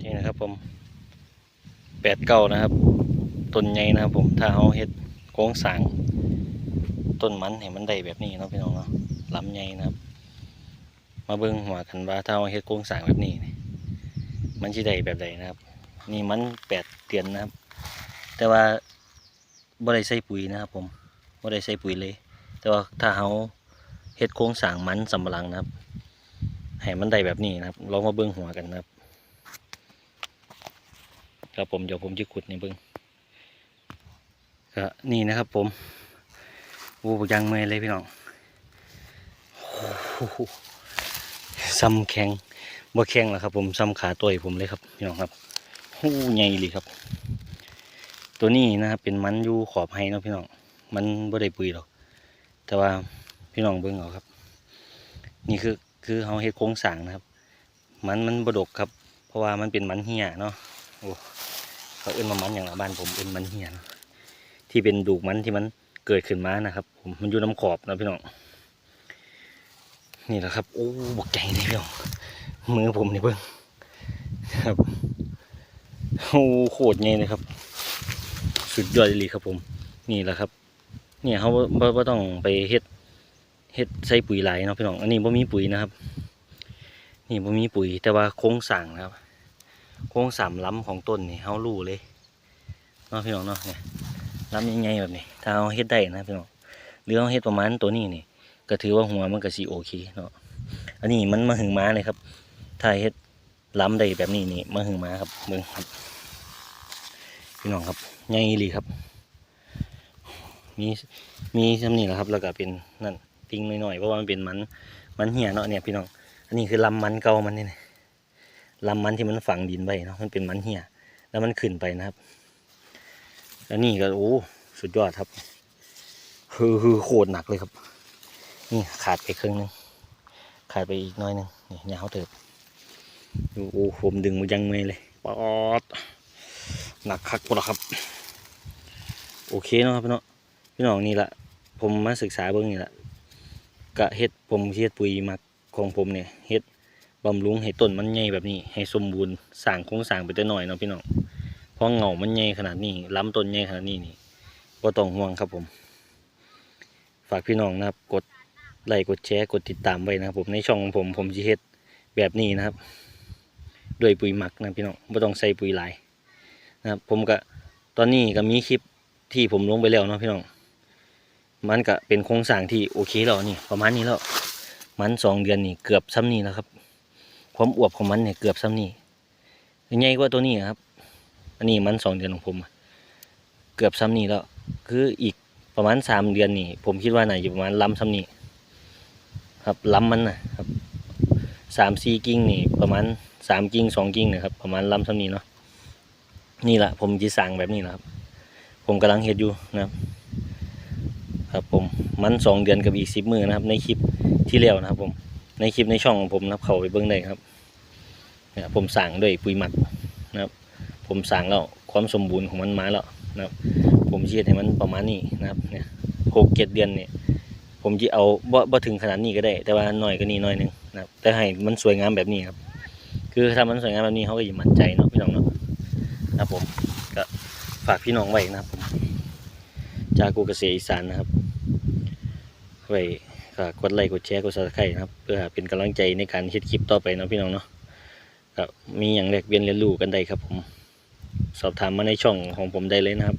นี่นะครับผมแปดเก้านะครับต้นใหญ่นะครับผมถ้าเอาเฮ็ดโค้งสางต้นมันให้มันได้แบบนี้เนาะพี่น้องเนาะลำใหญ่นะครับ มาเบิ่งหัวกันว่าถ้าเอาเฮ็ดโค้งสางแบบนี้ มันสิได้แบบใดนะครับ นี่มันแปดเดือนนะครับ แต่ว่าบ่ได้ใส่ปุ๋ยนะครับผมบ่ได้ใส่ปุ๋ยเลย แต่ว่าถ้าเอาเฮ็ดโค้งสางมันสำปะหลังนะครับให้มันได้แบบนี้นะครับลองมาเบิ่งหัวกันนะครับ ครับผมเดี๋ยวผมจะขุดนี่เบิ่งก็นี่นะครับผมโอ้ยังเมื่อยเลยพี่น้องซ้ำแข็งบ่แข็งแล้วครับผมซ้ำขาตัวผมเลยครับพี่น้องครับหูใหญ่เลยครับ ตัวนี้นะครับเป็นมันอยู่ขอบไห้เนาะพี่น้องมันบ่ได้ปุยหรอก แต่ว่าพี่น้องเบิ่งเอาครับ นี่คือคือเขาเฮ็ดโครงสร้างนะครับ มันมันบดกครับ เพราะว่ามันเป็นมันเหี่ยเนาะ โอ้เขาเอื้นมามันอย่างละบ้านผมเอื้นมันเหียนที่เป็นดูกมันที่มันเกิดขึ้นมานะครับ ผมมันอยู่น้ำขอบนะพี่น้องนี่แหละครับโอ้บกใจเลยพี่น้องมือผมนี่เบิ่งครับโอ้โคตรใหญ่เลยครับ สุดยอดเลยครับผม นี่แหละครับ เนี่ยเขาบ่บ่ต้องไปเฮ็ดเฮ็ดใส่ปุ๋ยหลเนาะพี่น้องอันนี้บ่มีปุ๋ยนะครับ นี่บ่มีปุ๋ยแต่ว่าโครงสร้างนะครับ โครงสามล้ำของต้นนี่เฮารู้เลยเนาะพี่น้องเนาะเนี่ยล้ำใหญ่ๆแบบนี้ถ้าเฮาเฮ็ดได้นะพี่น้องหรือเฮาเฮ็ดประมาณตัวนี้นี่ ก็ถือว่าหัวมันก็สิโอเคเนาะอันนี้มันมาหึงม้าเลยครับ ถ้าเฮ็ดล้ำได้แบบนี้นี่มาหึงม้าครับเบิ่งครับพี่น้องครับใหญ่อีหลีครับ มีมีซำนี้แหละครับ แล้วก็เป็นนั่นทิ้งหน่อยๆเพราะว่ามันเป็นมันมันเหี่ยเนาะเนี่ยพี่น้อง อันนี้คือลำมันเก่ามันนี่นะ ลำมันที่มันฝังดินไว้เนาะมันเป็นมันเหี่ยแล้วมันขึ้นไปนะครับ แล้วนี่ก็โอ้สุดยอดครับคือคือโคตรหนักเลยครับ นี่ขาดไปครึ่งหนึงขาดไปอีกน้อยหนึงนี่ยาวเถิบดูโอ้ผมดึงมายังไม่เลยปอดหนักคักปะครับ โอเคเนาะครับพี่น้องพี่น้องนี่แหละผมมาศึกษาเบื้องนี่แหละกะเฮ็ดผมเฮ็ดปุ๋ยมักของผมเนี่ยเฮ็ด บำรุงให้ต้นมันใหญ่แบบนี้ ให้สมบูรณ์สร้างโครงสร้างไปแต่หน่อยเนาะพี่น้องเพราะเงามันใหญ่ขนาดนี้ลำต้นใหญ่ขนาดนี้นี่ก็ต้องห่วงครับผม ฝากพี่น้องนะครับ กดไลค์กดแชร์กดติดตามไว้นะครับผมในช่องของผมผมจะเฮ็ดแบบนี้นะครับ ด้วยปุ๋ยหมักนะพี่น้องไม่ต้องใส่ปุ๋ยหลายนะครับผมก็ตอนนี้ก็มีคลิปที่ผมลงไปแล้วเนาะพี่น้อง มันก็เป็นโครงสร้างที่โอเคแล้วนี่ประมาณนี้แล้ว มันสองเดือนนี่เกือบซ้ำนี่แล้วครับ ความอวบของมันเนี่ยเกือบซ้ำนี่ใหญ่กว่าตัวนี้ครับ อันนี้มันสองเดือนของผม เกือบซ้ำนี่แล้ว คืออีกประมาณสามเดือนนี่ ผมคิดว่าน่าอยู่ประมาณล้ำซ้ำนี่ครับล้ำมันนะครับสามสี่กิ่งนี่ประมาณสามกิ่งสองกิ่งนะครับประมาณล้ำซ้ำนี่เนาะนี่แหละผมจะสั่งแบบนี้นะครับ ผมกำลังเฮ็ดอยู่นะครับ ครับผมมันสองเดือนกับอีกสิบมือนะครับ ในคลิปที่แล้วนะครับผม ในคลิปในช่องของผมนะครับเขาไปเบิ้องได้ครับเนี่ยผมสั่งด้วยปุ๋ยหมักนะครับ ผมสั่งแล้วความสมบูรณ์ของมันมาแล้วนะครับ ผมเชียให้มันประมาณนี้นะครับเนี่ยหกเจ็ดเดือนเนี่ยผมจะเอาบ่บ่ถึงขนาดนี้ก็ได้ แต่ว่าน้อยก็นี่น้อยหนึงนะครับแต่ให้มันสวยงามแบบนี้ครับ คือถ้ามันสวยงามแบบนี้เขาก็ยิ่งมั่นใจเนาะพี่น้องเนาะนะครับผมก็ฝากพี่น้องไว้นะครับผมจากกูเกษตรอีสานนะครับไว้ กกดไลค์กดแชร์กดซับสไครต์นะครับ เพื่อเป็นกำลังใจในการเฮ็ดคลิปต่อไปนะพี่น้องเนาะก็มีอย่างแลกเปลี่ยนเรียนรู้กันได้ครับ ผมสอบถามมาในช่องของผมได้เลยนะครับ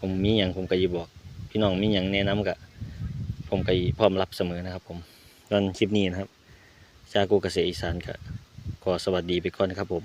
ผมมีอย่างผมก็จะบอก พี่น้องมีอย่างแนะนำก็ผมก็พร้อมรับเสมอนะครับ ผมตอนคลิปนี้นะครับจากกูเกษตรอีสานก็ขอสวัสดีไปก่อนครับผม